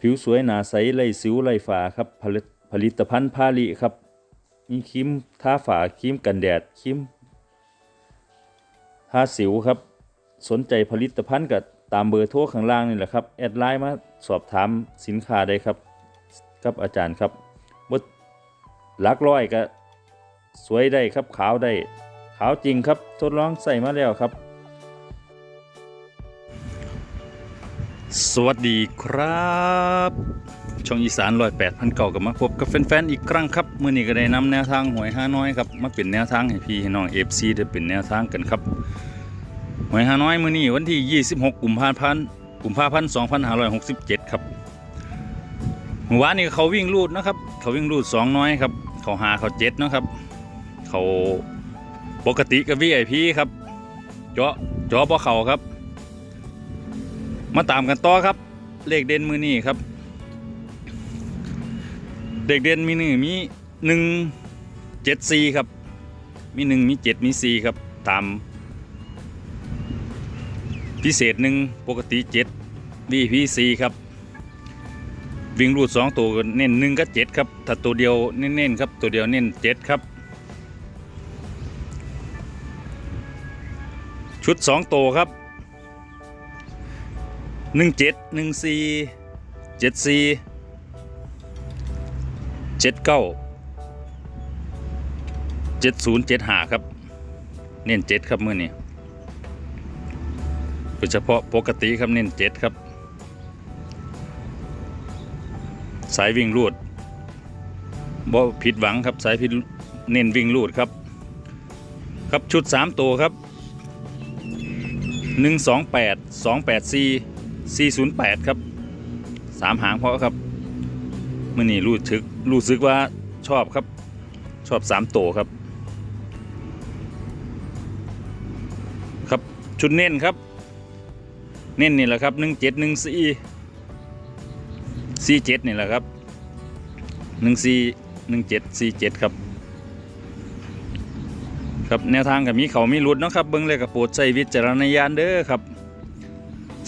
ผิวสวยหนาใสไร้สิวไร้ฝาครับผลิตผลิตภัณฑ์พาลิครับ มีครีมทาฝาครีมกันแดดครีมทาสิวครับ สนใจผลิตภัณฑ์กับตามเบอร์โทรข้างล่างนี่แหละครับ แอดไลน์มาสอบถามสินค้าได้ครับกับอาจารย์ครับบดลักร้อยก็สวยได้ครับขาวได้ ขาวจริงครับทดลองใส่มาแล้วครับ วัสดีครับ ช่องอีสานลอยแปดพันเก่ากับมาพบกับแฟนๆอีกครั้งครับเมื่อนี้ก็ได้นำแนวทางหวยห้าน้อยครับมาเป็นแนวทางให้พี่ให้น้องเอฟซีได้เป็นแนวทางกันครับหวยห้าน้อยเมื่อนี้วันที่ 26 กุมภาพันธ์กุมภาพันธ์2567 ครับเมื่อวานนี้เขาวิ่งรูดนะครับ เขาวิ่งรูดสองน้อยครับ เขาหาเขาเจ็ดนะครับ เขาปกติกับ VIP ครับเจาะเจาะบ่เขาครับ มาตามกันต่อครับ เลขเด่นมือนี้ครับเด็กเด่นมีหนึ่งมีหนึ่งเจ็ดสี่ครับ มีหนึ่งมีเจ็ดมีสี่ครับ ตาม พิเศษหนึ่งปกติเจ็ดวีพีสี่ครับ วิ่งรูดสองตัวเน้นหนึ่งก็เจ็ดครับถ้าตัวเดียวเน้นๆครับ ตัวเดียวเน้นเจ็ดครับ ชุดสองตัวครับ หนึ่งเจ็ดหนึ่งสี่เจ็ดสี่เจ็ดเก้าเจ็ดศูนย์เจ็ดห้าครับ เน้นเจ็ดครับเมื่อนี้โดยเฉพาะปกติครับเน้นเจ็ดครับ สายวิ่งรูดบ่ผิดหวังครับสายผิดเน้นวิ่งรูดครับ ครับชุดสามตัวครับหนึ่งสองแปดสองแปดสี่ สี่ศูนย์แปดครับสามหางเพราะครับมื่อนี้รู้สึกรู้สึกว่าชอบครับชอบสามโตวครับ ครับชุดเน้นครับ เน้นนี่แหละครับหนึ่งเจ็ดหนึ่งสี่สี่เจ็ดนี่แหละครับหนึ่งสี่หนึ่งเจ็ดสี่เจ็ดครับ ครับแนวทางกับมีเขามีรุดนะครับเบิ้งเลยกับโปรดใช้วิจารณญาณเด้อครับ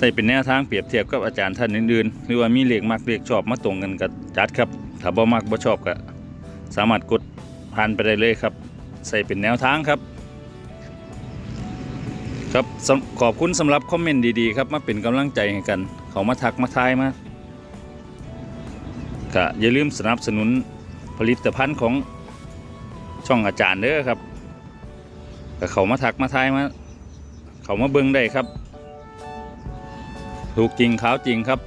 ใส่เป็นแนวทางเปรียบเทียบกับอาจารย์ท่านอื่นๆ หรือว่ามีเลขมักเลขชอบมาตรงกันกับจัดครับ ถ้าบ่มักบ่ชอบก็สามารถกดผ่านไปได้เลยครับ ใส่เป็นแนวทางครับ ครับขอบคุณสำหรับคอมเมนต์ดีๆครับมาเป็นกำลังใจให้กัน เขามาทักมาทายมาก็อย่าลืมสนับสนุนผลิตภัณฑ์ของช่องอาจารย์เด้อครับก็เขามาทักมาทายมาเขามาเบิ่งได้ครับ ถูกจริงขาวจริงครับ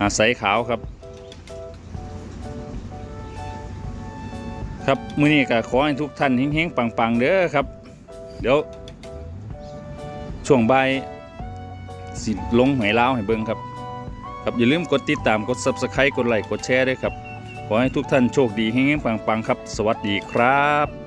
อาศัยขาวครับ ครับมื้อนี้ก็ขอให้ทุกท่านเฮงๆปังๆเด้อครับ เดี๋ยว ช่วงบ่ายสิลงหวยลาวให้เบิ่งครับ ครับอย่าลืมกดติดตามกด Subscribe กดไลค์กดแชร์ด้วยครับ ขอให้ทุกท่านโชคดีเฮงๆปังๆครับ สวัสดีครับ